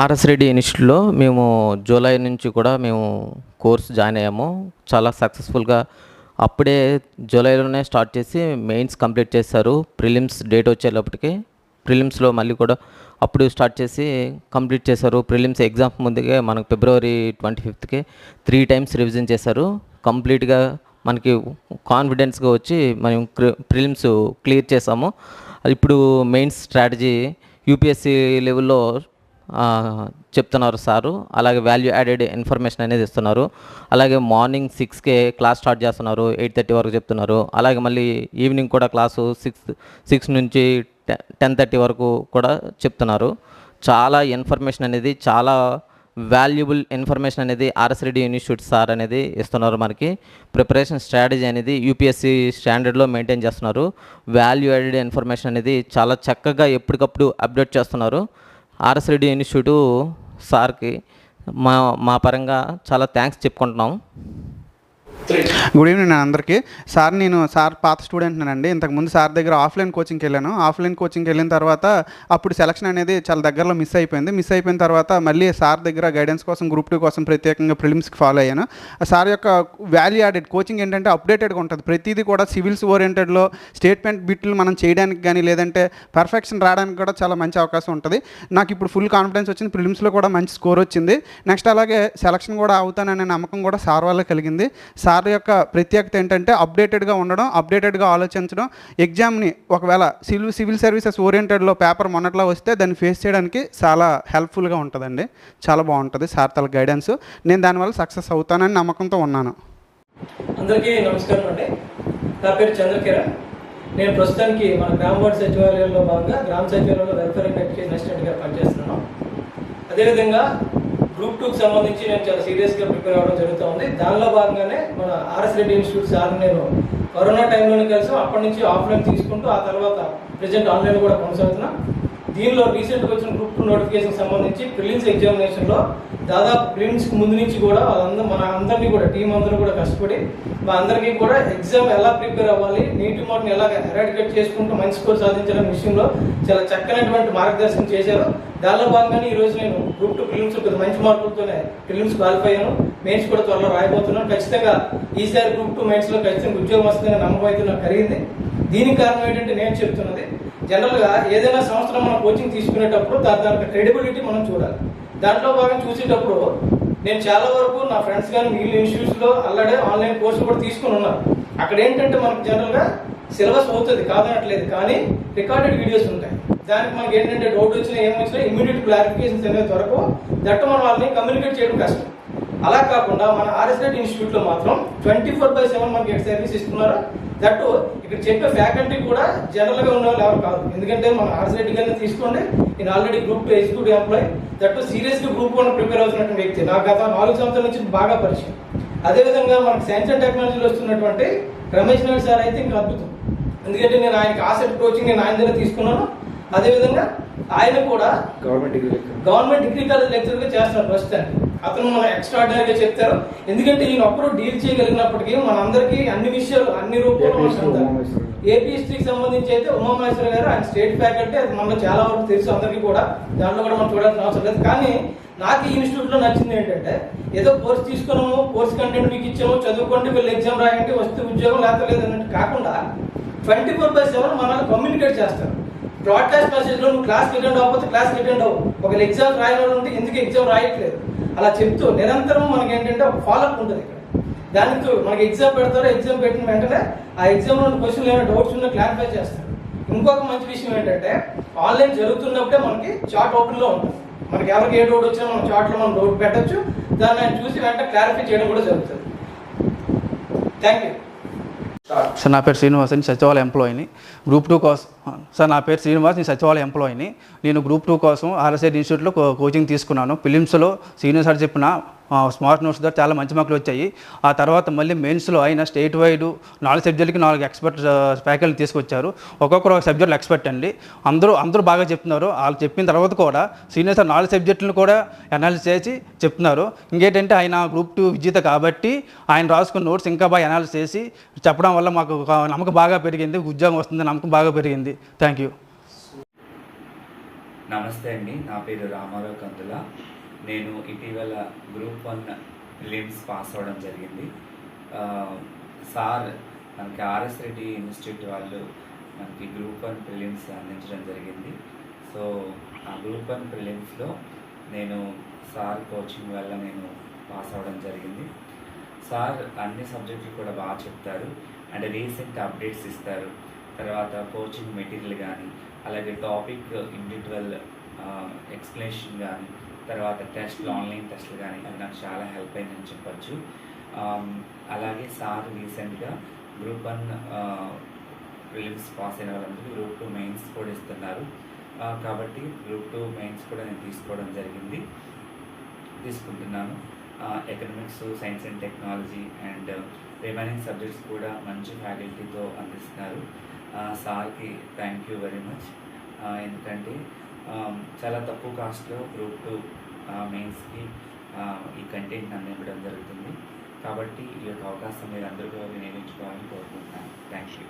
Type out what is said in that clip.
RS Reddy ఇన్స్టిట్యూట్లో మేము July నుంచి కూడా మేము కోర్స్ జాయిన్ అయ్యాము. చాలా సక్సెస్ఫుల్గా అప్పుడే జూలైలోనే స్టార్ట్ చేసి మెయిన్స్ కంప్లీట్ చేశారు. ప్రిలిమ్స్ డేట్ వచ్చేటప్పటికి ప్రిలిమ్స్లో మళ్ళీ కూడా అప్పుడు స్టార్ట్ చేసి కంప్లీట్ చేశారు. ప్రిలిమ్స్ ఎగ్జామ్ ముందుగా మనకు ఫిబ్రవరి ట్వంటీ ఫిఫ్త్కి త్రీ టైమ్స్ రివిజన్ చేశారు. కంప్లీట్గా మనకి కాన్ఫిడెన్స్గా వచ్చి మనం ప్రిలిమ్స్ క్లియర్ చేసాము ఇప్పుడు మెయిన్స్ స్ట్రాటజీ యూపీఎస్సీ లెవెల్లో చెప్తున్నారు సారు. అలాగే వాల్యూ యాడెడ్ ఇన్ఫర్మేషన్ అనేది ఇస్తున్నారు. అలాగే మార్నింగ్ సిక్స్కే క్లాస్ స్టార్ట్ చేస్తున్నారు. ఎయిట్ థర్టీ వరకు చెప్తున్నారు. అలాగే మళ్ళీ ఈవినింగ్ కూడా క్లాసు సిక్స్ సిక్స్ నుంచి టెన్ థర్టీ వరకు కూడా చెప్తున్నారు. చాలా ఇన్ఫర్మేషన్ అనేది చాలా వాల్యుబుల్ ఇన్ఫర్మేషన్ అనేది ఆర్ఎస్రెడ్డి ఇన్స్టిట్యూట్ సార్ అనేది ఇస్తున్నారు మనకి. ప్రిపరేషన్ స్ట్రాటజీ అనేది యూపీఎస్సి స్టాండర్డ్లో మెయింటైన్ చేస్తున్నారు. వాల్యూ యాడెడ్ ఇన్ఫర్మేషన్ అనేది చాలా చక్కగా ఎప్పటికప్పుడు అప్డేట్ చేస్తున్నారు. ఆర్ఎస్ రెడ్డి ఇన్స్టిట్యూట్ సార్కి మా మా పరంగా చాలా థ్యాంక్స్ చెప్పుకుంటున్నాం. గుడ్ ఈవినింగ్ నేను అందరికీ. సార్ నేను సార్ పాత స్టూడెంట్నండి ఇంతకుముందు సార్ దగ్గర ఆఫ్లైన్ కోచింగ్కి వెళ్ళాను. ఆఫ్లైన్ కోచింగ్కి వెళ్ళిన తర్వాత అప్పుడు సెలక్షన్ అనేది చాలా దగ్గరలో మిస్ అయిపోయింది. మిస్ అయిపోయిన తర్వాత మళ్ళీ సార్ దగ్గర గైడెన్స్ కోసం గ్రూప్ టూ కోసం ప్రత్యేకంగా ప్రిలిమ్స్కి ఫాలో అయ్యాను. సార్ యొక్క వాల్యూ యాడెడ్ కోచింగ్ ఏంటంటే అప్డేటెడ్గా ఉంటుంది. ప్రతిదీ కూడా సివిల్స్ ఓరియంటెడ్లో స్టేట్మెంట్ బిట్లు మనం చేయడానికి కానీ లేదంటే పర్ఫెక్షన్ రావడానికి కూడా చాలా మంచి అవకాశం ఉంటుంది. నాకు ఇప్పుడు ఫుల్ కాన్ఫిడెన్స్ వచ్చింది. ప్రిలిమ్స్లో కూడా మంచి స్కోర్ వచ్చింది. నెక్స్ట్ అలాగే సెలక్షన్ కూడా అవుతాననే నమ్మకం కూడా సార్ వల్ల కలిగింది. సార్ సార్ యొక్క ప్రత్యేకత ఏంటంటే అప్డేటెడ్గా ఉండడం అప్డేటెడ్గా ఆలోచించడం. ఎగ్జామ్ని ఒకవేళ సివిల్ సివిల్ సర్వీసెస్ ఓరియంటెడ్లో పేపర్ మొన్నట్లో వస్తే దాన్ని ఫేస్ చేయడానికి చాలా హెల్ప్ఫుల్గా ఉంటుందండి. చాలా బాగుంటుంది సార్ తల గైడెన్స్. నేను దానివల్ల సక్సెస్ అవుతానని నమ్మకంతో ఉన్నాను. అందరికీ నమస్కారం అండి. నా పేరు చంద్రకిరణ్. నేను ప్రస్తుతానికి మన గ్రామ వార్డు సచివాలయంలో భాగంగా గ్రామ సచివాలయంలో వెల్ఫేర్ అండ్ అసిస్టెంట్గా పనిచేస్తున్నాను. అదేవిధంగా గ్రూప్ టూకి సంబంధించి నేను చాలా సీరియస్గా ప్రిపేర్ అవ్వడం జరుగుతూ ఉంది దానిలో భాగంగానే మన ఆర్ఎస్ రెడ్డి ఇన్స్టిట్యూట్ సార్ నేను కరోనా టైంలోనే కలిసి. అప్పటి నుంచి ఆఫ్లైన్ తీసుకుంటూ ఆ తర్వాత ప్రజెంట్ ఆన్లైన్ కూడా కొనసాగుతున్నాం. దీనిలో రీసెంట్గా వచ్చిన గ్రూప్ టూ నోటిఫికేషన్ సంబంధించి ప్రిలిమ్స్ ఎగ్జామినేషన్లో దాదాపు ప్రిలిమ్స్కి ముందు నుంచి కూడా వాళ్ళందరూ మన అందరినీ కూడా టీం అందరూ కూడా కష్టపడి మా అందరికీ కూడా ఎగ్జామ్ ఎలా ప్రిపేర్ అవ్వాలి నీటి మోడల్ని ఎలా ఎరాడికేట్ చేసుకుంటూ మంచి స్కోర్ సాధించడం విషయంలో చాలా చక్కనటువంటి మార్గదర్శనం చేశారు. దానిలో భాగంగానే ఈ రోజు నేను గ్రూప్ టూ ప్రిలిమ్స్ కొద్ది మంచి మార్కులతోనే ప్రిలిమ్స్ క్వాలిఫై అయ్యాను. మెయిన్స్ కూడా త్వరలో రాయబోతున్నాను. ఖచ్చితంగా ఈసారి గ్రూప్ టూ మెయిన్స్లో ఖచ్చితంగా ఉద్యోగం వస్తుందని నమ్మకం అయితే నాకు కలిగింది దీనికి కారణం ఏంటంటే నేను చెప్తున్నది జనరల్గా ఏదైనా సంవత్సరం మనం కోచింగ్ తీసుకునేటప్పుడు దాని దాని క్రెడిబిలిటీ మనం చూడాలి. దాంట్లో భాగం చూసేటప్పుడు నేను చాలా వరకు నా ఫ్రెండ్స్ కానీ మిగిలిన ఇన్స్టిట్యూట్స్లో అల్లడే ఆన్లైన్ కోర్సు కూడా తీసుకుని ఉన్నాను. అక్కడ ఏంటంటే మనకు జనరల్గా సిలబస్ అవుతుంది కాదనట్లేదు. కానీ రికార్డెడ్ వీడియోస్ ఉంటాయి. దానికి మనకి ఏంటంటే డౌట్ వచ్చినా ఏమొచ్చినా ఇమీడియట్ క్లారిఫికేషన్స్ అనేది దొరకవు. దట్టు మనం వాళ్ళని కమ్యూనికేట్ చేయడం కష్టం. అలా కాకుండా మన ఆర్ఎస్ఎడ్ ఇన్స్టిట్యూట్లో మాత్రం ట్వంటీ ఫోర్ బై సెవెన్ మనకి సర్వీస్ ఇస్తున్నారు దట్టు ఇక్కడ చెప్పే ఫ్యాకల్టీ కూడా జనరల్గా ఉన్న వాళ్ళు ఎవరు కాదు. ఎందుకంటే మన ఆర్ఎస్ఎడ్ గారిని తీసుకోండి. నేను already group two executive employee that సీరియస్గా గ్రూప్ వన్ ప్రిపేర్ అవుతున్నటువంటి వ్యక్తి. నాకు గత నాలుగు సంవత్సరాల నుంచి బాగా పరిచయం. అదేవిధంగా మనకి సైన్స్ అండ్ టెక్నాలజీలో వస్తున్నటువంటి రమేష్ నాయుడు సార్ అయితే ఇంకా అద్భుతం. ఎందుకంటే నేను ఆయనకి ఆసెట్ కోచింగ్ నేను ఆయన దగ్గర తీసుకున్నాను. అదేవిధంగా ఆయన కూడా government degree government degree college లెక్చర్గా చేస్తున్నారు ప్రస్తుతానికి అతను మన ఎక్స్ట్రాడినరీగా చెప్తారు. ఎందుకంటే ఈయన ఒక్కరు డీల్ చేయగలిగినప్పటికీ మన అందరికీ అన్ని విషయాలు అన్ని రూపాయలు ఏపీ హిస్టరీకి సంబంధించి అయితే ఉమామహేశ్వర గారు ఆయన స్టేట్ ఫ్యాకల్టీ అది మనలో చాలా వరకు తెలుసు అందరికీ కూడా. దాంట్లో కూడా మనం చూడాల్సిన అవసరం లేదు. కానీ నాకు ఈ ఇన్స్టిట్యూట్లో నచ్చింది ఏంటంటే ఏదో కోర్స్ తీసుకున్నాము కోర్స్ కంటెంట్ మీకు ఇచ్చాము చదువుకోండి వీళ్ళు ఎగ్జామ్ రాయండి వస్తే ఉద్యోగం లేకపోతే లేదు అన్నట్టు కాకుండా ట్వంటీ ఫోర్ బై సెవెన్ మనల్ని కమ్యూనికేట్ చేస్తారు. బ్రాడ్కాస్ట్ మెసేజ్లో నువ్వు క్లాస్కి అటెండ్ అవ్వకపోతే క్లాస్కి అటెండ్ అవ్వు. ఒక ఎగ్జామ్ రాయడం ఉంటే ఎందుకు ఎగ్జామ్ రాయట్లేదు? అలా చెప్తూ నిరంతరం మనకి ఏంటంటే ఒక ఫాలోఅప్ ఉంటుంది ఇక్కడ. దానితో మనకి ఎగ్జామ్ పెడతారో ఎగ్జామ్ పెట్టిన వెంటనే ఆ ఎగ్జామ్లో క్వశ్చన్లు ఏమైనా డౌట్స్ ఉన్నా క్లారిఫై చేస్తారు. ఇంకొక మంచి విషయం ఏంటంటే ఆన్లైన్ జరుగుతున్నప్పుడే మనకి చాట్ ఓపెన్లో ఉంటుంది. మనకి ఎవరికి ఏ డౌట్ వచ్చినా మనం చాట్లో మనం డౌట్ పెట్టచ్చు. దాన్ని ఆయన చూసి వెంటనే క్లారిఫై చేయడం కూడా జరుగుతుంది. థ్యాంక్ యూ సార్ నా పేరు శ్రీనివాస్ నేను సచివాలయ ఎంప్లాయీని గ్రూప్ టూ కోసం సార్ నా పేరు శ్రీనివాస్ నేను సచివాలయ ఎంప్లాయీని నేను గ్రూప్ టూ కోసం ఆర్ఎస్ఐ ఇన్స్టిట్యూట్లో కోచింగ్ తీసుకున్నాను. ఫిలిమ్స్లో సీనియర్ సార్ చెప్పిన స్మార్ట్ నోట్స్ ద్వారా చాలా మంచి మార్కులు వచ్చాయి. ఆ తర్వాత మళ్ళీ మెయిన్స్లో అయిన స్టేట్ వైడ్ నాలుగు సబ్జెక్టులకి నాలుగు ఎక్స్పర్ట్ ఫ్యాకల్టీ తీసుకొచ్చారు. ఒక్కొక్కరు ఒక సబ్జెక్టులు ఎక్స్పర్ట్ అండి. అందరూ అందరూ బాగా చెప్తున్నారు. వాళ్ళు చెప్పిన తర్వాత కూడా సీనియర్స్ నాలుగు సబ్జెక్టులను కూడా అనాలిసిస్ చేసి చెప్తున్నారు. ఇంకేంటంటే ఆయన గ్రూప్ టూ విజేత కాబట్టి ఆయన రాసుకున్న నోట్స్ ఇంకా బాగా అనాలిసిస్ చేసి చెప్పడం వల్ల మాకు ఒక నమ్మకం బాగా పెరిగింది. ఉద్యోగం వస్తుంది నమ్మకం బాగా పెరిగింది. థ్యాంక్ యూ నమస్తే అండి. నా పేరు రామారావు కందుల. నేను ఇటీవల గ్రూప్ వన్ ప్రిలిమ్స్ పాస్ అవ్వడం జరిగింది. సార్ మనకి ఆర్ఎస్ రెడ్డి ఇన్స్టిట్యూట్ వాళ్ళు మనకి గ్రూప్ వన్ ప్రిలిమ్స్ అందించడం జరిగింది. సో ఆ గ్రూప్ వన్ ప్రిలిమ్స్లో నేను సార్ కోచింగ్ వల్ల నేను పాస్ అవ్వడం జరిగింది. సార్ అన్ని సబ్జెక్టులు కూడా బాగా చెప్తారు. అండ్ రీసెంట్ అప్డేట్స్ ఇస్తారు. తర్వాత కోచింగ్ మెటీరియల్ కానీ అలాగే టాపిక్ ఇండివిజువల్ ఎక్స్ప్లెనేషన్ కానీ తర్వాత టెస్ట్లు ఆన్లైన్ టెస్ట్లు కానీ అవి నాకు చాలా హెల్ప్ అయిందని చెప్పచ్చు. అలాగే సార్ రీసెంట్గా గ్రూప్ వన్ ప్రిలిమ్స్ పాస్ అయిన వాళ్ళందరికీ గ్రూప్ టూ మెయిన్స్ కూడా ఇస్తున్నారు. కాబట్టి గ్రూప్ టూ మెయిన్స్ కూడా నేను తీసుకోవడం జరిగింది. తీసుకుంటున్నాను. Economics science and technology and remaining subjects కూడా మంచి ఫ్యాకల్టీతో అందిస్తున్నారు. సార్కి థ్యాంక్ యూ వెరీ మచ్. ఎందుకంటే చాలా తక్కువ కాస్ట్లో గ్రూప్ టూ మెయిన్స్కి ఈ కంటెంట్ అందించడం జరుగుతుంది. కాబట్టి ఈ యొక్క అవకాశం మీరు అందరూ వినియోగించుకోవాలని కోరుకుంటున్నాను. Thank you